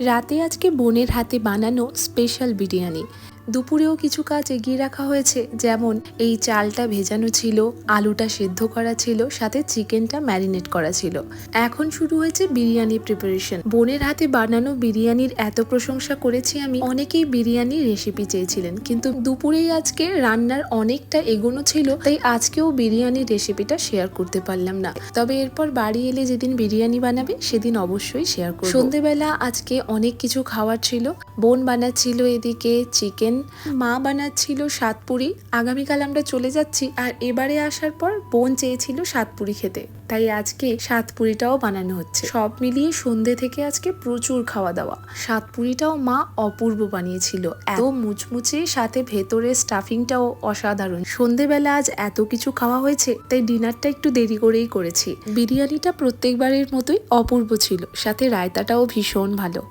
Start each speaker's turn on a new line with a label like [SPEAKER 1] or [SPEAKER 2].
[SPEAKER 1] রাতে আজকে বোনের হাতে বানানো স্পেশাল বিরিয়ানি। দুপুরেও কিছু কাজ এগিয়ে রাখা হয়েছে, যেমন এই চালটা ভেজানো ছিল, আলুটা সেদ্ধ করা ছিল, সাথে চিকেনটা ম্যারিনেট করা ছিল। এখন শুরু হয়েছে বিরিয়ানি প্রিপারেশন বোনের হাতে বানানো বিরিয়ানির এত প্রশংসা করেছি আমি, অনেকেই বিরিয়ানির রেসিপি চেয়েছিলেন, কিন্তু দুপুরেই আজকে রান্নার অনেকটা এগোনো ছিল, তাই আজকেও বিরিয়ানির রেসিপিটা শেয়ার করতে পারলাম না। তবে এরপর বাড়ি এলে যেদিন বিরিয়ানি বানাবে, সেদিন অবশ্যই শেয়ার করব। সন্ধেবেলা আজকে অনেক কিছু খাওয়ার ছিল, বোন বানাচ্ছিল এদিকে, চিকেন মা বানাচ্ছিল সাতপুরি। আগামীকাল আমরা চলে যাচ্ছি আর এবারে আসার পর বোন চেয়েছিল সাতপুরি খেতে। তাই আজকে সাতপুরিটাও বানানো হচ্ছে। সব মিলিয়ে সন্ধে থেকে আজকে প্রচুর খাওয়া দাওয়া। সাতপুরিটাও মা অপূর্ব বানিয়েছিল। এত মুচমুচে, সাথে ভেতরে স্টাফিংটাও অসাধারণ। সন্ধেবেলা আজ এত কিছু খাওয়া হয়েছে, তাই ডিনারটা একটু দেরি করেই করেছি। বিরিয়ানিটা প্রত্যেকবারের মতোই অপূর্ব ছিল, সাথে রায়তাটাও ভীষণ ভালো।